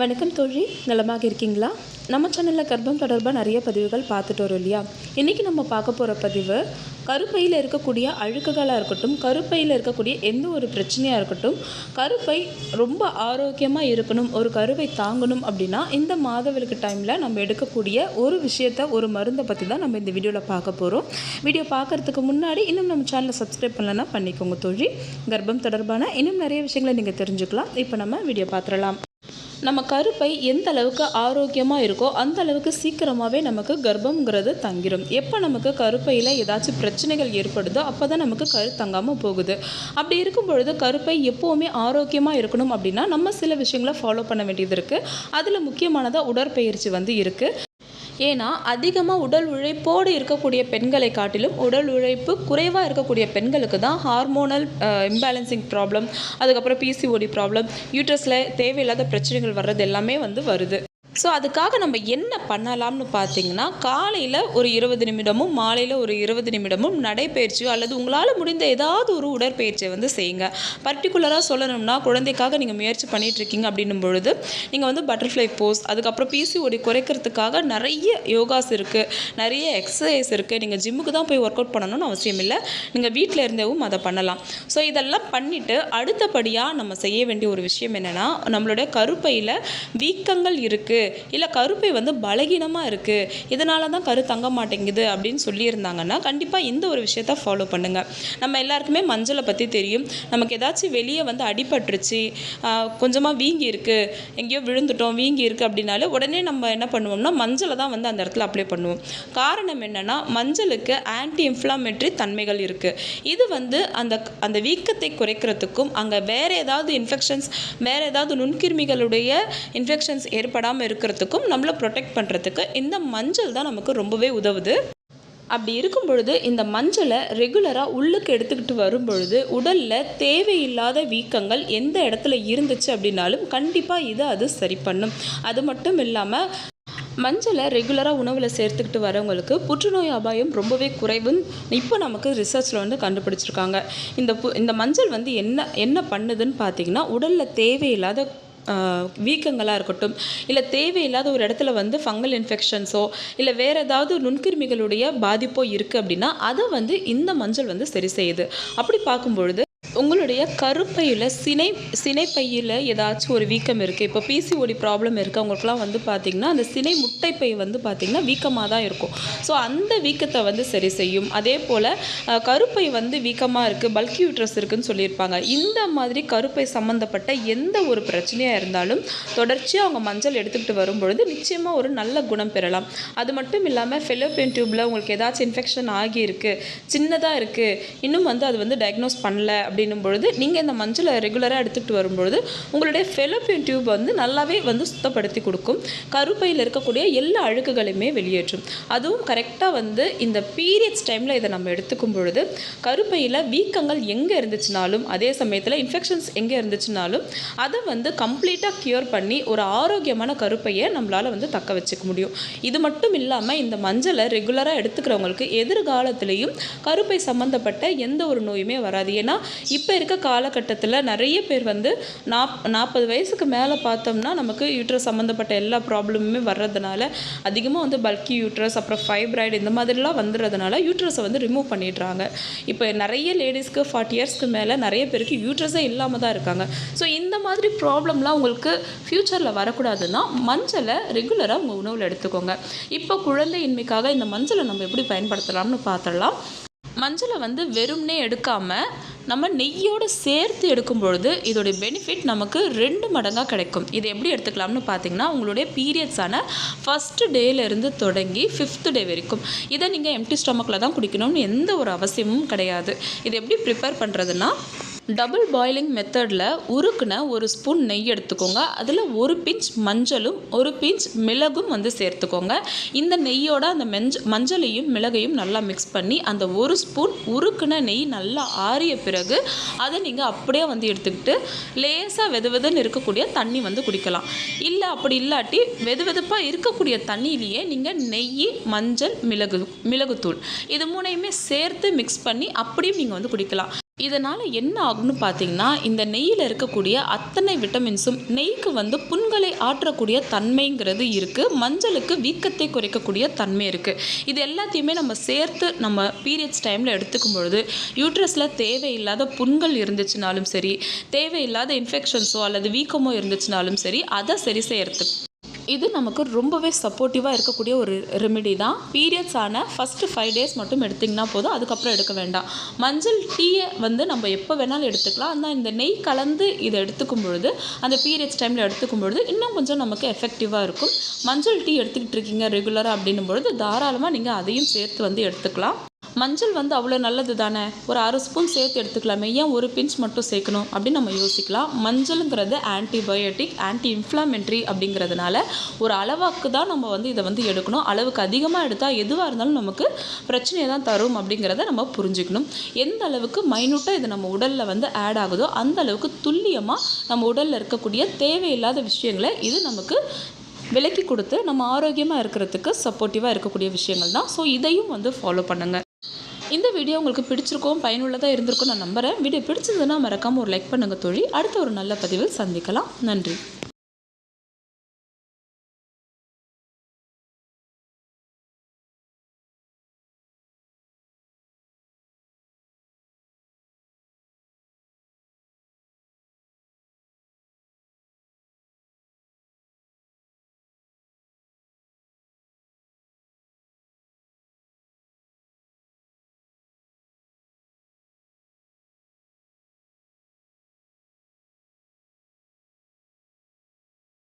வணக்கம் தோழி நலமாக இருக்கீங்களா? நம்ம சேனலில் கர்ப்பம் தொடர்பாக நிறைய பதிவுகள் பார்த்துட்டு வரோம் இல்லையா? இன்றைக்கி நம்ம பார்க்க போகிற பதிவு கருப்பையில் இருக்கக்கூடிய அழுக்குகளாக இருக்கட்டும் கருப்பையில் இருக்கக்கூடிய எந்த ஒரு பிரச்சனையாக இருக்கட்டும் கருப்பை ரொம்ப ஆரோக்கியமாக இருக்கணும் ஒரு கருவை தாங்கணும் அப்படின்னா இந்த மாதவிலக்கு டைமில் நம்ம எடுக்கக்கூடிய ஒரு விஷயத்த ஒரு மருந்தை பற்றி தான் நம்ம இந்த வீடியோவில் பார்க்க போகிறோம் வீடியோ பார்க்குறதுக்கு முன்னாடி இன்னும் நம்ம சேனலை சப்ஸ்கிரைப் பண்ணலன்னா பண்ணிக்கோங்க தோழி. கர்ப்பம் தொடர்பான இன்னும் நிறைய விஷயங்களை நீங்கள் தெரிஞ்சுக்கலாம். இப்போ நம்ம வீடியோ பார்த்துடலாம். நம்ம கருப்பை எந்த அளவுக்கு ஆரோக்கியமாக இருக்கோ அந்த அளவுக்கு சீக்கிரமாகவே நமக்கு கர்ப்பம்ங்கிறது தங்கிடும் எப்போ நமக்கு கருப்பையில் ஏதாச்சும் பிரச்சனைகள் ஏற்படுதோ அப்போ தான் நமக்கு கரு தங்காமல் போகுது. அப்படி இருக்கும் பொழுது கருப்பை எப்போவுமே ஆரோக்கியமாக இருக்கணும் அப்படின்னா நம்ம சில விஷயங்களை ஃபாலோ பண்ண வேண்டியது இருக்குது அதில் முக்கியமானதாக உடற்பயிற்சி வந்து இருக்குது ஏன்னா அதிகமாக உடல் உழைப்போடு இருக்கக்கூடிய பெண்களை காட்டிலும் உடல் உழைப்பு குறைவாக இருக்கக்கூடிய பெண்களுக்கு தான் ஹார்மோனல் இம்பேலன்சிங் ப்ராப்ளம் அதுக்கப்புறம் பிசிஓடி ப்ராப்ளம் யூட்ரஸில் தேவையில்லாத பிரச்சனைகள் வர்றது எல்லாமே வந்து வருது. ஸோ அதுக்காக நம்ம என்ன பண்ணலாம்னு பார்த்தீங்கன்னா காலையில் ஒரு இருபது நிமிடமும் மாலையில் ஒரு இருபது நிமிடமும் நடைப்பயிற்சியோ அல்லது உங்களால் முடிந்த ஏதாவது ஒரு உடற்பயிற்சியை வந்து செய்யுங்க. பர்டிகுலராக சொல்லணும்னா குழந்தைக்காக நீங்கள் முயற்சி பண்ணிகிட்ருக்கீங்க அப்படின்னும் பொழுது நீங்கள் வந்து பட்டர்ஃப்ளை போஸ் அதுக்கப்புறம் பிசிஓடி குறைக்கிறதுக்காக நிறைய யோகாஸ் இருக்குது நிறைய எக்ஸசைஸ் இருக்குது நீங்கள் ஜிம்முக்கு தான் போய் ஒர்க் அவுட் பண்ணணும்னு அவசியம் இல்லை. நீங்கள் வீட்டில் இருந்தேவும் அதை பண்ணலாம். ஸோ இதெல்லாம் பண்ணிவிட்டு அடுத்தபடியாக நம்ம செய்ய வேண்டிய ஒரு விஷயம் என்னென்னா நம்மளுடைய கருப்பையில் வீக்கங்கள் இருக்குது இல்லை கருப்பை வந்து பலகீனமாக இருக்குது இதனால தான் கரு தங்க மாட்டேங்குது அப்படின்னு சொல்லியிருந்தாங்கன்னா கண்டிப்பாக இந்த ஒரு விஷயத்த ஃபாலோ பண்ணுங்கள் நம்ம எல்லாருக்குமே மஞ்சளை பற்றி தெரியும். நமக்கு ஏதாச்சும் வெளியே வந்து அடிபட்டுருச்சு கொஞ்சமாக வீங்கி இருக்குது எங்கேயோ விழுந்துட்டோம் வீங்கி இருக்குது அப்படின்னாலே உடனே நம்ம என்ன பண்ணுவோம்னா மஞ்சளை தான் வந்து அந்த இடத்துல அப்ளை பண்ணுவோம். காரணம் என்னென்னா மஞ்சளுக்கு ஆன்டி இன்ஃப்ளாமேட்ரி தன்மைகள் இருக்குது இது வந்து அந்த அந்த வீக்கத்தை குறைக்கிறதுக்கும் அங்கே வேறு ஏதாவது இன்ஃபெக்ஷன்ஸ் வேறு ஏதாவது நுண்கிருமிகளுடைய இன்ஃபெக்ஷன்ஸ் ஏற்படாமல் இருக்கிறதுக்கும் நம்மளை ப்ரொடெக்ட் பண்ணுறதுக்கு இந்த மஞ்சள் தான் நமக்கு ரொம்பவே உதவுது. அப்படி இருக்கும் பொழுது இந்த மஞ்சளை ரெகுலராக உள்ளுக்கு எடுத்துக்கிட்டு வரும் பொழுது உடலில் தேவையில்லாத வீக்கங்கள் எந்த இடத்துல இருந்துச்சு அப்படின்னாலும் கண்டிப்பாக இதை அது சரி பண்ணும். அது மட்டும் இல்லாமல் மஞ்சளை ரெகுலராக உணவில் சேர்த்துக்கிட்டு வரவங்களுக்கு புற்றுநோய் அபாயம் ரொம்பவே குறைவுன்னு இப்போ நமக்கு ரிசர்ச்சில் வந்து கண்டுபிடிச்சிருக்காங்க. இந்த பு இந்த மஞ்சள் வந்து என்ன என்ன பண்ணுதுன்னு பார்த்தீங்கன்னா உடலில் தேவையில்லாத வீக்கங்களாக இருக்கட்டும். இல்லை தேவையில்லாத ஒரு இடத்துல வந்து ஃபங்கல் இன்ஃபெக்ஷன்ஸோ இல்லை வேறு ஏதாவது நுண்கிருமிகளுடைய பாதிப்போ இருக்குது அப்படின்னா அதை வந்து இந்த மஞ்சள் வந்து சரி செய்யுது. அப்படி பார்க்கும்பொழுது உங்களுடைய கருப்பையில் சினை சினைப்பையில் ஏதாச்சும் ஒரு வீக்கம் இருக்குது இப்போ பிசிஓடி ப்ராப்ளம் இருக்குது அவங்களுக்குலாம் வந்து பார்த்திங்கன்னா அந்த சினை முட்டைப்பை வந்து பார்த்திங்கன்னா வீக்கமாக தான் இருக்கும். ஸோ அந்த வீக்கத்தை வந்து சரி செய்யும். அதே போல் கருப்பை வந்து வீக்கமாக இருக்குது பல்கி யூட்ரஸ் இருக்குதுன்னு சொல்லியிருப்பாங்க. இந்த மாதிரி கருப்பை சம்மந்தப்பட்ட எந்த ஒரு பிரச்சனையாக இருந்தாலும் தொடர்ச்சியாக அவங்க மஞ்சள் எடுத்துக்கிட்டு வரும்பொழுது நிச்சயமாக ஒரு நல்ல குணம் பெறலாம். அது மட்டும் இல்லாமல் ஃபெலோபியன் டியூப்பில் உங்களுக்கு ஏதாச்சும் இன்ஃபெக்ஷன் ஆகியிருக்கு சின்னதாக இருக்குது இன்னும் வந்து அது வந்து டயக்னோஸ் பண்ணல அப்படி அப்படின்னும் பொழுது நீங்கள் இந்த மஞ்சளை ரெகுலராக எடுத்துகிட்டு வரும்பொழுது உங்களுடைய ஃபெலோப்பியன் டியூப் வந்து நல்லாவே வந்து சுத்தப்படுத்தி கொடுக்கும். கருப்பையில் இருக்கக்கூடிய எல்லா அழுக்குகளையுமே வெளியேற்றும். அதுவும் கரெக்டாக வந்து இந்த பீரியட்ஸ் டைமில் இதை நம்ம எடுத்துக்கும் பொழுது கருப்பையில் வீக்கங்கள் எங்கே இருந்துச்சுனாலும் அதே சமயத்தில் இன்ஃபெக்ஷன்ஸ் எங்கே இருந்துச்சுனாலும் அதை வந்து கம்ப்ளீட்டாக க்யூர் பண்ணி ஒரு ஆரோக்கியமான கருப்பையை நம்மளால் வந்து தக்க வச்சுக்க முடியும். இது மட்டும் இல்லாமல் இந்த மஞ்சளை ரெகுலராக எடுத்துக்கிறவங்களுக்கு எதிர்காலத்திலையும் கருப்பை சம்மந்தப்பட்ட எந்த ஒரு நோயுமே வராது. ஏன்னா இப்போ இருக்க காலகட்டத்தில் நிறைய பேர் வந்து நாப் நாற்பது வயசுக்கு மேலே பார்த்தோம்னா நமக்கு யூட்ரஸ் சம்மந்தப்பட்ட எல்லா ப்ராப்ளமுமே வர்றதுனால அதிகமாக வந்து பல்கி யூட்ரஸ் அப்புறம் ஃபைப்ராய்டு இந்த மாதிரிலாம் வந்துடுறதுனால யூட்ரஸை வந்து ரிமூவ் பண்ணிடுறாங்க. இப்போ நிறைய லேடிஸ்க்கு ஃபார்ட்டி இயர்ஸ்க்கு மேலே நிறைய பேருக்கு யூட்ரஸே இல்லாமல் தான் இருக்காங்க. ஸோ இந்த மாதிரி ப்ராப்ளம்லாம் உங்களுக்கு ஃப்யூச்சரில் வரக்கூடாதுன்னா மஞ்சளை ரெகுலராக உங்கள் உணவில் எடுத்துக்கோங்க. இப்போ குழந்தையின்மைக்காக இந்த மஞ்சளை நம்ம எப்படி பயன்படுத்தலாம்னு பார்த்துடலாம் மஞ்சளை வந்து வெறும்னே எடுக்காமல் நம்ம நெய்யோடு சேர்த்து எடுக்கும் பொழுது இதோடைய பெனிஃபிட் நமக்கு ரெண்டு மடங்காக கிடைக்கும். இது எப்படி எடுத்துக்கலாம்னு பார்த்தீங்கன்னா உங்களுடைய பீரியட்ஸான ஃபஸ்ட்டு டேலேருந்து தொடங்கி ஃபிஃப்த்து டே வரைக்கும். இதை நீங்கள் எம்டி ஸ்டொமக்கில் தான் குடிக்கணும்னு எந்த ஒரு அவசியமும் கிடையாது. இது எப்படி ப்ரிப்பேர் பண்ணுறதுன்னா டபுள் பாயிலிங் மெத்தடில் உருக்குன ஒரு ஸ்பூன் நெய் எடுத்துக்கோங்க. அதில் ஒரு பிஞ்ச் மஞ்சளும் ஒரு பிஞ்ச் மிளகும் வந்து சேர்த்துக்கோங்க. இந்த நெய்யோட அந்த மெஞ்ச மஞ்சளையும் மிளகையும் நல்லா மிக்ஸ் பண்ணி அந்த ஒரு ஸ்பூன் உருக்குன நெய் நல்லா ஆறிய பிறகு அதை நீங்கள் அப்படியே வந்து எடுத்துக்கிட்டு லேசாக வெது வெதுன்னு இருக்கக்கூடிய தண்ணி வந்து குடிக்கலாம். இல்லை அப்படி இல்லாட்டி வெது வெதுப்பாக இருக்கக்கூடிய தண்ணியிலேயே நீங்கள் நெய் மஞ்சள் மிளகு மிளகுத்தூள் இது மூணையுமே சேர்த்து மிக்ஸ் பண்ணி அப்படியும் நீங்கள் வந்து குடிக்கலாம். இதனால் என்ன ஆகும்னு பார்த்தீங்கன்னா இந்த நெய்யில் இருக்கக்கூடிய அத்தனை விட்டமின்ஸும் நெய்க்கு வந்து புண்களை ஆற்றக்கூடிய தன்மைங்கிறது இருக்குது மஞ்சளுக்கு வீக்கத்தை குறைக்கக்கூடிய தன்மை இருக்குது இது எல்லாத்தையுமே நம்ம சேர்த்து நம்ம பீரியட்ஸ் டைமில் எடுத்துக்கும் பொழுது யூட்ரஸில் தேவையில்லாத புண்கள் இருந்துச்சுனாலும் சரி தேவையில்லாத இன்ஃபெக்ஷன்ஸோ அல்லது வீக்கமோ இருந்துச்சுனாலும் சரி அதை சரி செய்யறதுக்கு இது நமக்கு ரொம்பவே சப்போர்ட்டிவாக இருக்கக்கூடிய ஒரு ரெமெடி தான். பீரியட்ஸ் ஆன ஃபஸ்ட்டு ஃபைவ் டேஸ் மட்டும் எடுத்திங்கன்னா போதும். அதுக்கப்புறம் எடுக்க வேண்டாம். மஞ்சள் டீயை வந்து நம்ம எப்போ வேணாலும் எடுத்துக்கலாம். ஆனால் இந்த நெய் கலந்து இதை எடுத்துக்கும் பொழுது அந்த பீரியட்ஸ் டைமில் எடுத்துக்கும் பொழுது இன்னும் கொஞ்சம் நமக்கு எஃபெக்டிவாக இருக்கும். மஞ்சள் டீ எடுத்துக்கிட்டு இருக்கீங்க ரெகுலராக அப்படின்னும் பொழுது தாராளமாக நீங்கள் அதையும் சேர்த்து வந்து எடுத்துக்கலாம். மஞ்சள் வந்து அவ்வளோ நல்லது தானே? ஒரு அரை ஸ்பூன் சேர்த்து எடுத்துக்கலாமே. ஏன் ஒரு பிஞ்ச் மட்டும் சேர்க்கணும்? அப்படின்னு நம்ம யோசிக்கலாம். மஞ்சளுங்கிறது ஆன்டிபயோட்டிக் ஆன்டி இன்ஃப்ளாமெண்ட்ரி அப்படிங்கிறதுனால ஒரு அளவாக்கு தான் நம்ம வந்து இதை வந்து எடுக்கணும். அளவுக்கு அதிகமாக எடுத்தால் எதுவாக இருந்தாலும் நமக்கு பிரச்சனையை தான் தரும் அப்படிங்கிறத நம்ம புரிஞ்சுக்கணும். எந்த அளவுக்கு மைனூட்டாக இது நம்ம உடலில் வந்து ஆட் ஆகுதோ அந்த அளவுக்கு துல்லியமாக நம்ம உடலில் இருக்கக்கூடிய தேவையில்லாத விஷயங்களை இது நமக்கு விலக்கி கொடுத்து நம்ம ஆரோக்கியமாக இருக்கிறதுக்கு சப்போர்ட்டிவாக இருக்கக்கூடிய விஷயங்கள் தான். ஸோ இதையும் வந்து ஃபாலோ பண்ணுங்கள் இந்த வீடியோ உங்களுக்கு பிடிச்சிருக்கும் பயனுள்ளதாக இருந்திருக்கும் நான் நம்புகிறேன் வீடியோ பிடிச்சதுன்னா மறக்காமல் ஒரு லைக் பண்ணுங்கள் தோழி. அடுத்த ஒரு நல்ல பதிவில் சந்திக்கலாம். நன்றி.